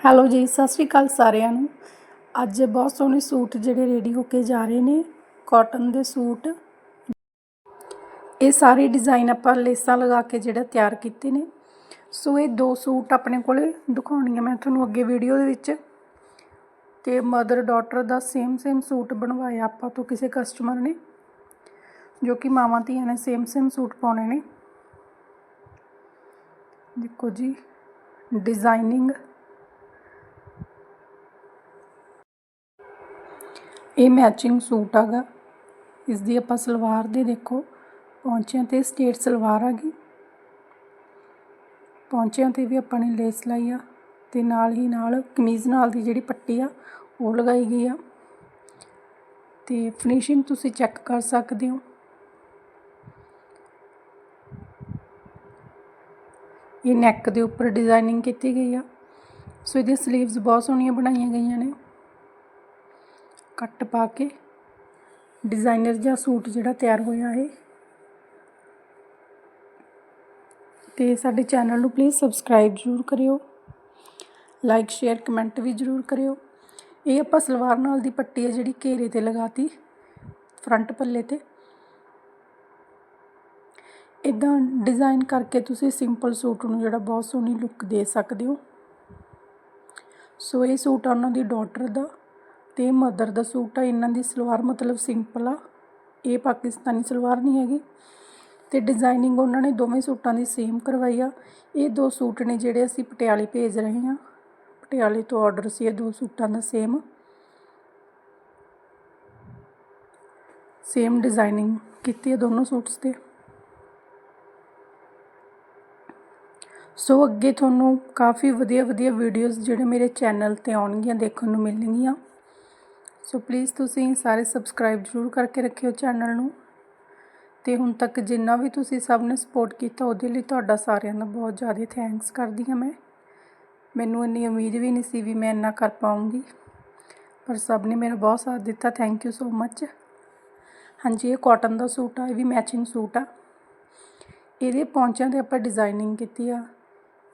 Hello ਜੀ, ਸਤਿ ਸ਼੍ਰੀ ਅਕਾਲ ਸਾਰਿਆਂ ਨੂੰ। ਅੱਜ ਬਹੁਤ ਸੋਹਣੇ ਸੂਟ ਜਿਹੜੇ ਰੈਡੀ ਹੋ ਕੇ ਜਾ ਰਹੇ ਨੇ ਕਾਟਨ ਦੇ ਸੂਟ। ਇਹ ਸਾਰੇ ਡਿਜ਼ਾਈਨ ਆਪਾਂ ਲੇਸਾਂ ਲਗਾ ਕੇ ਜਿਹੜਾ ਤਿਆਰ ਕੀਤੇ ਨੇ। ਸੋ ਇਹ ਦੋ ਸੂਟ ਆਪਣੇ ਕੋਲੇ ਦਿਖਾਉਣੀ ਆ ਮੈਂ ਤੁਹਾਨੂੰ ਅੱਗੇ ਵੀਡੀਓ ਦੇ ਵਿੱਚ। ਤੇ ਮਦਰ ਡਾਟਰ ਦਾ ਸੇਮ ਸੇਮ ਸੂਟ ਬਣਵਾਇਆ ਆਪਾਂ ਤੋਂ ਕਿਸੇ ਕਸਟਮਰ ਨੇ, ਜੋ ਕਿ ਮਾਵਾਂ ਧੀਆਂ ਨੇ ਸੇਮ ਸੇਮ ਸੂਟ ਪਾਉਣੇ ਨੇ। ਦੇਖੋ ਜੀ ਡਿਜ਼ਾਈਨਿੰਗ ਇਹ ਮੈਚਿੰਗ ਸੂਟ ਆਗਾ ਇਸ ਦੀ ਆਪਾਂ ਸਲਵਾਰ ਦੇ ਦੇਖੋ, ਪੌਂਚਿਆਂ ਤੇ ਸਟੇਟ ਸਲਵਾਰ ਆ ਗਈ। ਪੌਂਚਿਆਂ ਤੇ ਵੀ ਆਪਾਂ ਨੇ ਲੇਸ ਲਾਈ ਆ ਤੇ ਨਾਲ ਹੀ ਨਾਲ ਕਮੀਜ਼ ਨਾਲ ਦੀ ਜਿਹੜੀ ਪੱਟੀ ਆ, ਉਹ ਲਗਾਈ ਗਈ ਆ। ਤੇ ਫਿਨਿਸ਼ਿੰਗ ਤੁਸੀਂ ਚੈੱਕ ਕਰ ਸਕਦੇ ਹੋ। ਇਹ ਨੈਕ ਦੇ ਉੱਪਰ ਡਿਜ਼ਾਈਨਿੰਗ ਕੀਤੀ ਗਈ ਆ। ਸੋ ਇਹਦੀਆਂ ਸਲੀਵਸ ਬਹੁਤ ਸੋਹਣੀਆਂ ਬਣਾਈਆਂ ਗਈਆਂ ਨੇ। ਕੱਟ ਪਾ ਕੇ ਡਿਜ਼ਾਈਨਰ ਜਿਹਾ ਸੂਟ ਜਿਹੜਾ ਤਿਆਰ ਹੋਇਆ ਹੈ ਤੇ ਸਾਡੇ ਚੈਨਲ ਨੂੰ ਪਲੀਜ਼ ਸਬਸਕ੍ਰਾਈਬ ਜ਼ਰੂਰ ਕਰਿਓ। ਲਾਈਕ ਸ਼ੇਅਰ ਕਮੈਂਟ ਵੀ ਜ਼ਰੂਰ ਕਰਿਓ। ਇਹ ਆਪਾਂ ਸਲਵਾਰ ਨਾਲ ਦੀ ਪੱਟੀ ਹੈ ਜਿਹੜੀ ਘੇਰੇ ਤੇ ਲਗਾਤੀ ਫਰੰਟ ਪੱਲੇ ਤੇ। ਇਦਾਂ ਡਿਜ਼ਾਈਨ ਕਰਕੇ ਤੁਸੀਂ ਸਿੰਪਲ ਸੂਟ ਨੂੰ ਜਿਹੜਾ ਬਹੁਤ ਸੋਹਣੀ ਲੁੱਕ ਦੇ ਸਕਦੇ ਹੋ। ਸੋ ਇਹ ਸੂਟ ਆ ਉਹਨਾਂ ਦੀ ਡਾਟਰ ਦਾ। ਅਤੇ ਮਦਰ ਦਾ ਸੂਟ ਆ, ਇਹਨਾਂ ਦੀ ਸਲਵਾਰ ਮਤਲਬ ਸਿੰਪਲ ਆ। ਇਹ ਪਾਕਿਸਤਾਨੀ ਸਲਵਾਰ ਨਹੀਂ ਹੈਗੀ। ਤੇ ਡਿਜ਼ਾਈਨਿੰਗ ਉਹਨਾਂ ਨੇ ਦੋਵੇਂ ਸੂਟਾਂ ਦੀ ਸੇਮ ਕਰਵਾਈ ਆ। ਇਹ ਦੋ ਸੂਟ ਨੇ ਜਿਹੜੇ ਅਸੀਂ ਪਟਿਆਲੇ ਭੇਜ ਰਹੇ ਹਾਂ। ਪਟਿਆਲੇ ਤੋਂ ਆਰਡਰ ਸੀ, ਇਹ ਦੋ ਸੂਟਾਂ ਦਾ ਸੇਮ ਸੇਮ ਡਿਜ਼ਾਈਨਿੰਗ ਕੀਤੀ ਹੈ ਦੋਨੋਂ ਸੂਟਸ ਤੇ। ਸੋ ਅੱਗੇ ਤੁਹਾਨੂੰ ਕਾਫੀ ਵਧੀਆ ਵਧੀਆ ਵੀਡੀਓਜ਼ ਜਿਹੜੇ ਮੇਰੇ ਚੈਨਲ ਤੇ ਆਉਣਗੀਆਂ, ਦੇਖਣ ਨੂੰ ਮਿਲਣਗੀਆਂ। ਸੋ ਪਲੀਜ਼ ਤੁਸੀਂ ਸਾਰੇ ਸਬਸਕ੍ਰਾਈਬ ਜ਼ਰੂਰ ਕਰਕੇ ਰੱਖਿਓ ਚੈਨਲ ਨੂੰ। ਤੇ ਹੁਣ ਤੱਕ ਜਿੰਨਾ ਵੀ ਤੁਸੀਂ ਸਭ ਨੇ ਸਪੋਰਟ ਕੀਤਾ, ਉਹਦੇ ਲਈ ਤੁਹਾਡਾ ਸਾਰਿਆਂ ਦਾ ਬਹੁਤ ਜ਼ਿਆਦਾ ਥੈਂਕਸ ਕਰਦੀ ਹਾਂ ਮੈਂ। ਮੈਨੂੰ ਇੰਨੀ ਉਮੀਦ ਵੀ ਨਹੀਂ ਸੀ ਵੀ ਮੈਂ ਇੰਨਾ ਕਰ ਪਾਉਂਗੀ। ਪਰ ਸਭ ਨੇ ਮੇਰਾ ਬਹੁਤ ਸਾਥ ਦਿੱਤਾ ਥੈਂਕ ਯੂ ਸੋ ਮੱਚ ਹਾਂਜੀ, ਇਹ ਕਾਟਨ ਦਾ ਸੂਟ ਆ, ਇਹ ਵੀ ਮੈਚਿੰਗ ਸੂਟ ਆ। ਇਹਦੇ ਪੌਂਚਿਆਂ ਤੇ ਆਪਾਂ ਡਿਜ਼ਾਈਨਿੰਗ ਕੀਤੀ ਆ।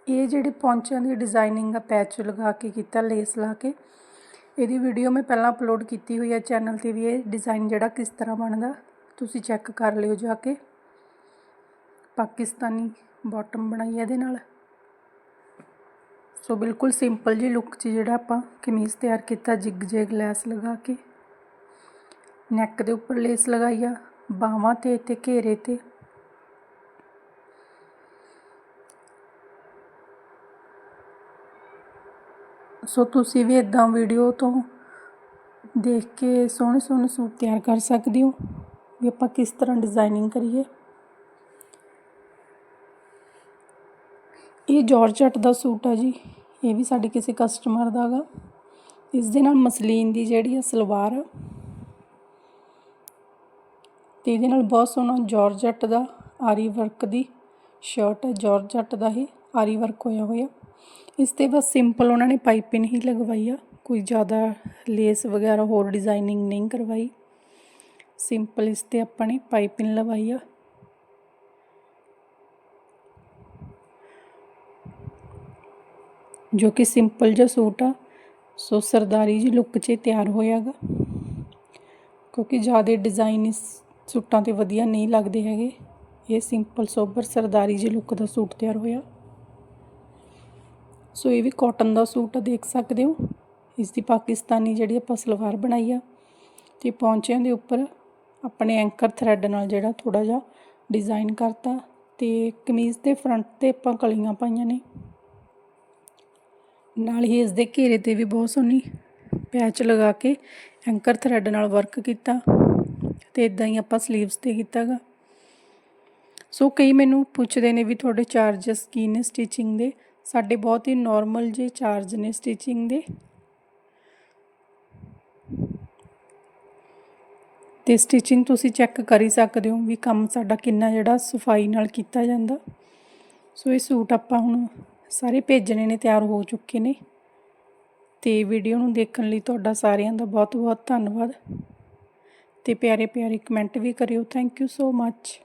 ਇਹ ਜਿਹੜੇ ਪੌਂਚਿਆਂ ਦੀ ਡਿਜ਼ਾਈਨਿੰਗ ਆ ਪੈਚ ਲਗਾ ਕੇ ਕੀਤਾ ਲੇਸ ਲਾ ਕੇ। ਇਹਦੀ ਵੀਡੀਓ ਮੈਂ ਪਹਿਲਾਂ ਅਪਲੋਡ ਕੀਤੀ ਹੋਈ ਹੈ ਚੈਨਲ ਤੇ ਵੀ, ਇਹ ਡਿਜ਼ਾਈਨ ਜਿਹੜਾ ਕਿਸ ਤਰ੍ਹਾਂ ਬਣਦਾ, ਤੁਸੀਂ ਚੈੱਕ ਕਰ ਲਿਓ ਜਾ ਕੇ। ਪਾਕਿਸਤਾਨੀ ਬਾਟਮ ਬਣਾਈ ਇਹਦੇ ਨਾਲ। ਸੋ ਬਿਲਕੁਲ ਸਿੰਪਲ ਜੀ ਲੁੱਕ 'ਚ ਜਿਹੜਾ ਆਪਾਂ ਕਮੀਜ਼ ਤਿਆਰ ਕੀਤਾ ਜਿਗ ਜੈਗ ਲੈਸ ਲਗਾ ਕੇ। ਨੈਕ ਦੇ ਉੱਪਰ ਲੇਸ ਲਗਾਈ ਆ, ਬਾਹਾਂ ਤੇ ਤੇ ਘੇਰੇ ਤੇ। ਸੋ ਤੁਸੀਂ ਵੀ ਇਦਾਂ ਵੀਡੀਓ ਤੋਂ ਦੇਖ ਕੇ ਸੋਹਣੇ ਸੋਹਣੇ ਸੂਟ ਤਿਆਰ ਕਰ ਸਕਦੇ ਹੋ। ਵੀ ਆਪਾਂ ਕਿਸ ਤਰ੍ਹਾਂ ਡਿਜ਼ਾਈਨਿੰਗ ਕਰੀਏ। ਇਹ ਜਾਰਜਟ ਦਾ ਸੂਟ ਆ ਜੀ। ਇਹ ਵੀ ਸਾਡੇ ਕਿਸੇ ਕਸਟਮਰ ਦਾ ਹੈਗਾ ਇਸ ਦੇ ਨਾਲ ਮਸਲੀਨ ਦੀ ਜਿਹੜੀ ਆ ਸਲਵਾਰ ਆ। ਤੇ ਇਹਦੇ ਨਾਲ ਬਹੁਤ ਸੋਹਣਾ ਜਾਰਜਟ ਦਾ ਆਰੀ ਵਰਕ ਦੀ ਸ਼ਰਟ ਹੈ ਜਾਰਜਟ ਦਾ ਹੀ ਆਰੀ ਵਰਕ ਹੋਇਆ ਹੋਇਆ। ਇਸ ਤੇ ਬਸ ਸਿੰਪਲ ਉਹਨਾਂ ਨੇ ਪਾਈਪਿੰਗ ਹੀ ਲਗਵਾਈ ਆ। ਕੋਈ ਜ਼ਿਆਦਾ ਲੇਸ ਵਗੈਰਾ ਹੋਰ ਡਿਜ਼ਾਈਨਿੰਗ ਨਹੀਂ ਕਰਵਾਈ। ਸਿੰਪਲ ਇਸ ਤੇ ਆਪਾਂ ਨੇ ਪਾਈਪਿੰਗ ਲਵਾਈ ਆ। ਜੋ ਕਿ ਸਿੰਪਲ ਜਿਹਾ ਸੂਟ ਆ। ਸੋ ਸਰਦਾਰੀ ਜੀ ਲੁੱਕ 'ਚ ਤਿਆਰ ਹੋਇਆਗਾ। ਕਿਉਂਕਿ ਜ਼ਿਆਦਾ ਡਿਜ਼ਾਈਨ ਇਸ ਸੂਟਾਂ ਤੇ ਵਧੀਆ ਨਹੀਂ ਲੱਗਦੇ ਹੈਗੇ। ਇਹ ਸਿੰਪਲ ਸੋਬਰ ਸਰਦਾਰੀ ਜੀ ਲੁੱਕ ਦਾ ਸੂਟ ਤਿਆਰ ਹੋਇਆ। ਸੋ ਇਹ ਵੀ ਕਾਟਨ ਦਾ ਸੂਟ ਆ, ਦੇਖ ਸਕਦੇ ਹੋ। ਇਸ ਦੀ ਪਾਕਿਸਤਾਨੀ ਜਿਹੜੀ ਆਪਾਂ ਸਲਵਾਰ ਬਣਾਈ ਆ, ਤੇ ਪੌਂਚਿਆਂ ਦੇ ਉੱਪਰ ਆਪਣੇ ਐਂਕਰ ਥਰੈਡ ਨਾਲ ਜਿਹੜਾ ਥੋੜਾ ਜਿਹਾ ਡਿਜ਼ਾਈਨ ਕਰਤਾ, ਤੇ ਕਮੀਜ਼ ਦੇ ਫਰੰਟ ਤੇ ਆਪਾਂ ਕਲੀਆਂ ਪਾਈਆਂ ਨੇ। ਨਾਲ ਹੀ ਇਸ ਦੇ ਘੇਰੇ ਤੇ ਵੀ ਬਹੁਤ ਸੋਹਣੀ ਪੈਚ ਲਗਾ ਕੇ ਐਂਕਰ ਥਰੈਡ ਨਾਲ ਵਰਕ ਕੀਤਾ, ਤੇ ਇਦਾਂ ਹੀ ਆਪਾਂ ਸਲੀਵਸ ਤੇ ਕੀਤਾਗਾ। ਸੋ ਕਈ ਮੈਨੂੰ ਪੁੱਛਦੇ ਨੇ ਵੀ ਤੁਹਾਡੇ ਚਾਰजेस ਕੀ ਨੇ ਸਟਿਚਿੰਗ ਦੇ ਸਾਡੇ ਬਹੁਤ ਹੀ ਨਾਰਮਲ ਜੇ ਚਾਰਜ ਨੇ ਸਟਿਚਿੰਗ ਦੇ। ਤੇ ਸਟਿਚਿੰਗ ਤੁਸੀਂ ਚੈੱਕ ਕਰ ਹੀ ਸਕਦੇ ਹੋ ਵੀ ਕੰਮ ਸਾਡਾ ਕਿੰਨਾ ਜਿਹੜਾ ਸਫ਼ਾਈ ਨਾਲ ਕੀਤਾ ਜਾਂਦਾ। ਸੋ ਇਹ ਸੂਟ ਆਪਾਂ ਹੁਣ ਸਾਰੇ ਭੇਜਣੇ ਨੇ, ਤਿਆਰ ਹੋ ਚੁੱਕੇ ਨੇ। ਤੇ ਵੀਡੀਓ ਨੂੰ ਦੇਖਣ ਲਈ ਤੁਹਾਡਾ ਸਾਰਿਆਂ ਦਾ ਬਹੁਤ ਬਹੁਤ ਧੰਨਵਾਦ। ਤੇ ਪਿਆਰੇ ਪਿਆਰੇ ਕਮੈਂਟ ਵੀ ਕਰਿਓ। Thank you so much